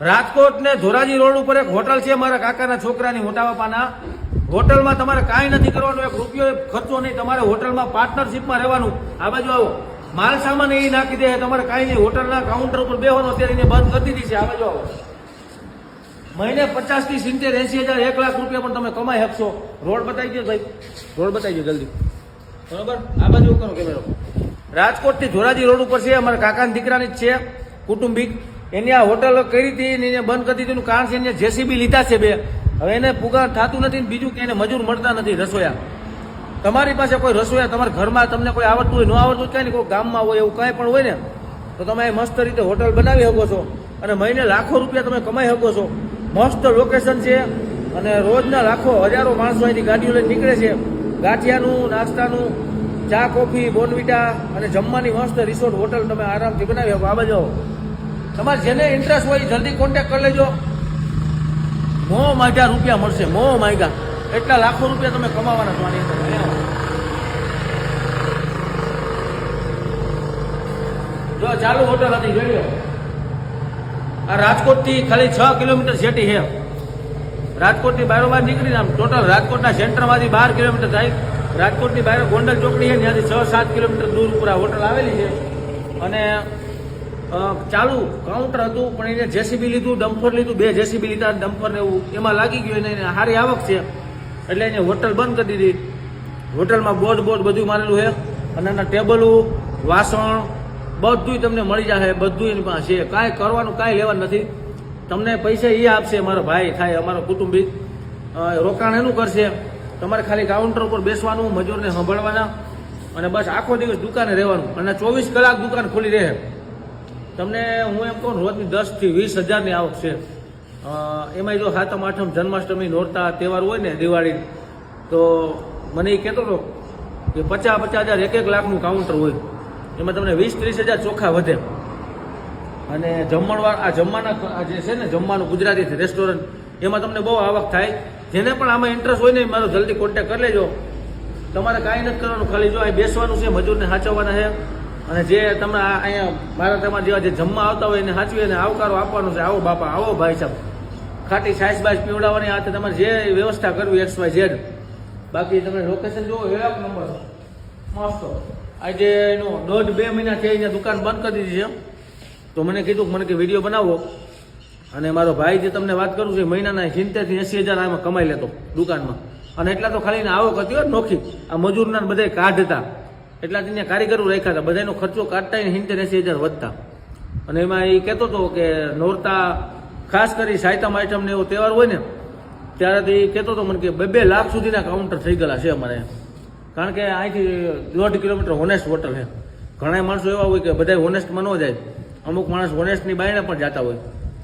રાજકોટ ને ધોરાજી રોડ ઉપર એક હોટલ છે મારા કાકાના છોકરાની મોટા બાપાના હોટલમાં તમારે કાંઈ નથી કરવાનું, એક રૂપિયો ખર્ચો નહીં, તમારે હોટલમાં પાર્ટનરશિપમાં રહેવાનું. આ બાજુ આવો. માલ સામાન એ નાખી દે, તમારે કાંઈ નહીં, હોટલના કાઉન્ટર ઉપર બેહવાનું અત્યારે એને બંધ કરી દીધી છે. આ બાજુ આવો. મહિને પચાસથી સિત્તેર એસી હજાર, એક લાખ રૂપિયા પણ તમે કમાઈ શકશો રોડ બતાવી દો ભાઈ. રોડ બતાવી દો જલ્દી. બરોબર? આ બાજુ કરો કેમેરો. રાજકોટથી ધોરાજી રોડ ઉપર છે, અમારા કાકાના દીકરાની જ છે, કુટુંબિક. એની આ હોટલ કરી હતી ને એને બંધ કરી દીધું કારણ છે એને જેસીબી લીધા છે બે. હવે એને પુગાર થતું નથી ને બીજું કે એને મજૂર મળતા નથી રસોયા. તમારી પાસે કોઈ રસોયા, તમારા ઘરમાં તમને કોઈ આવડતું હોય, ન આવડતું કાંઈ નહીં કોઈ ગામમાં હોય એવું કાંઈ પણ હોય ને, તો તમે મસ્ત રીતે હોટલ બનાવી શકો છો. અને મહિને લાખો રૂપિયા તમે કમાઈ શકો છો. મસ્ત લોકેશન છે. અને રોજના લાખો હજારો માણસો અહીંથી ગાડીઓ લઈને નીકળે છે. ગાંઠિયાનું, નાસ્તાનું, ચા, કોફી બોનવીટા અને જમવાની મસ્ત રિસોર્ટ હોટલ તમે આરામથી બનાવી શકો. આ બાજુ. તમારે જેને ઇન્ટરેસ્ટ હોય જલ્દી કોન્ટેક્ટ કરી લેજો. મો માગ્યા રૂપિયા મળશે, મો માગ્યા એટલા લાખો રૂપિયા તમે કમાવાના છો આની અંદર જો ચાલુ હોટલ હતી, જોઈ આ રાજકોટથી ખાલી છ કિલોમીટર જેટી છે. રાજકોટની બારોબાર નીકળીને આમ ટોટલ રાજકોટના સેન્ટરમાંથી બાર કિલોમીટર થાય. રાજકોટની બહાર ગોંડલ ચોકડી છે ત્યાંથી છ સાત કિલોમીટર દૂર ઉપર હોટલ આવેલી છે. અને ચાલુ કાઉન્ટર હતું, પણ એને જેસીબી લીધું ડમ્ફર લીધું, બે જેસીબી લીધા ડમ્ફર ને એવું. એમાં લાગી ગયું એને સારી આવક છે. એટલે એને હોટલ બંધ કરી દીધી. હોટલમાં બોર્ડ બોર્ડ બધું મારેલું છે. અને એના ટેબલો વાસણ બધું તમને મળી જશે બધું એની પાસે છે. કાંઈ કરવાનું, કાંઈ લેવાનું નથી. તમને પૈસા એ આપશે, મારો ભાઈ થાય, અમારો કુટુંબિક રોકાણ એનું કરશે. તમારે ખાલી કાઉન્ટર ઉપર બેસવાનું, મજૂરને સંભાળવાના. અને બસ આખો દિવસ દુકાને રહેવાનું. અને ચોવીસ કલાક દુકાન ખુલી રહે. તમને હું એમ કહું રોજની દસથી વીસ હજારની આવક છે. એમાંય જો સાતમ, આઠમ જન્માષ્ટમી નોરતા તહેવાર હોય ને દિવાળી, તો મને એ કહેતો હતો કે પચાસ પચાસ હજાર એક એક લાખનું કાઉન્ટર હોય. એમાં તમને વીસ, ત્રીસ હજાર ચોખ્ખા વધે. અને જમણવાર, આ જમવાના જે છે ને જમવાનું ગુજરાતી રેસ્ટોરન્ટ એમાં તમને બહુ આવક થાય. જેને પણ આમાં ઇન્ટરેસ્ટ હોય ને મારો જલ્દી કોન્ટેક્ટ કરી લેજો. તમારે કાંઈ નથી કરવાનું, ખાલી જો અહીં બેસવાનું છે, મજૂરને સાચવવાના છે. અને જે તમે અહીંયા મારા તમારા જેવા જે જમવા આવતા હોય એને સાચવી અને આવકારો આપવાનો છે. આવો બાપા, આવો ભાઈ સાહેબ. ખાટી સાઈઝ બાઈસ પીવડાવવાની હાથે તમારે જે વ્યવસ્થા કરવી એક્સ વાય ઝેડ બાકી તમે લોકેશન જુઓ એક નંબર મસ્ત. આજે એનો દોઢ બે મહિના થઈ અહીંયા દુકાન બંધ કરી દીધી છે. તો મને કીધું મને કે વીડિયો બનાવો. અને મારો ભાઈ જે તમને વાત કરું છું મહિનાના સિત્તેરથી એંસી હજાર આમાં કમાઈ લેતો દુકાનમાં. અને એટલા તો ખાલી આવક હતી નોખી. આ મજૂરના બધા કાઢતા. એટલા જ કારીગરો રાખ્યા હતા. બધાનો ખર્ચો કાઢતા સિત્તેર એંસી હજાર વધતા. અને એમાં એ કહેતો હતો કે નોરતા, ખાસ કરી સાયતમ આઈટમ ને એવો તહેવાર હોય ને ત્યારે તે કહેતો હતો મને કે બે બે લાખ સુધીના કાઉન્ટર થઈ ગયેલા છે અમારે. કારણ કે અહીંથી દોઢ કિલોમીટર હોનેસ્ટ હોટલ છે. ઘણા માણસો એવા હોય કે બધા હોનેસ્ટમાં ન જાય. અમુક માણસ હોનેસ્ટની બાયણે પણ જતા હોય.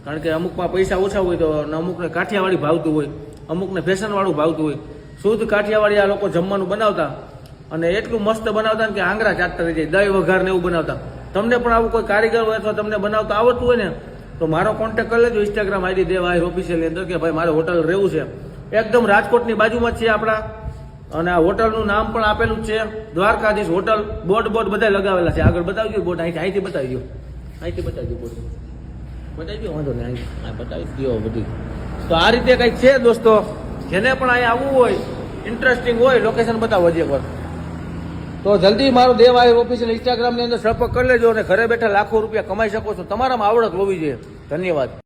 કારણ કે અમુકમાં પૈસા ઓછા હોય તો અમુકને કાઠિયાવાડી ભાવતું હોય. અમુકને ફેશનવાળું ભાવતું હોય. શુદ્ધ કાઠિયાવાડી આ લોકો જમવાનું બનાવતા. અને એટલું મસ્ત બનાવતા ને કે આંગળા ચાટતા રહી જાય દહીં વઘાર ને એવું બનાવતા. તમને પણ આવું કોઈ કારીગર હોય અથવા તમને બનાવતા આવડતું હોય ને, તો મારો કોન્ટેક્ટ કરી લેજો ઇન્સ્ટાગ્રામ આઈડી દેવ આઈ ઓફિશિયલની અંદર કે ભાઈ મારે હોટલ રહેવું છે. એકદમ રાજકોટની બાજુમાં છે આપણા. અને આ હોટલનું નામ પણ આપેલું છે, દ્વારકાધીશ હોટલ. બોર્ડ બોર્ડ બધા લગાવેલા છે. આગળ બતાવજો બોર્ડ, અહીંથી અહીંથી બતાવી દો અહીંથી બતાવી દો બોર્ડ. બતાવી દો વાંધો નહીં, અહીં બતાવી દો બધી. તો આ રીતે કંઈક છે દોસ્તો. જેને પણ અહીંયા આવવું હોય ઇન્ટરેસ્ટિંગ હોય લોકેશન બતાવો જે એકવાર. તો જલ્દી મારો દેવ આયર ઓફિશિયલ ઇન્સ્ટાગ્રામની અંદર સંપર્ક કરી લેજો અને ઘરે બેઠા લાખો રૂપિયા કમાઈ શકો છો. તમારામાં આવડત હોવી જોઈએ. ધન્યવાદ.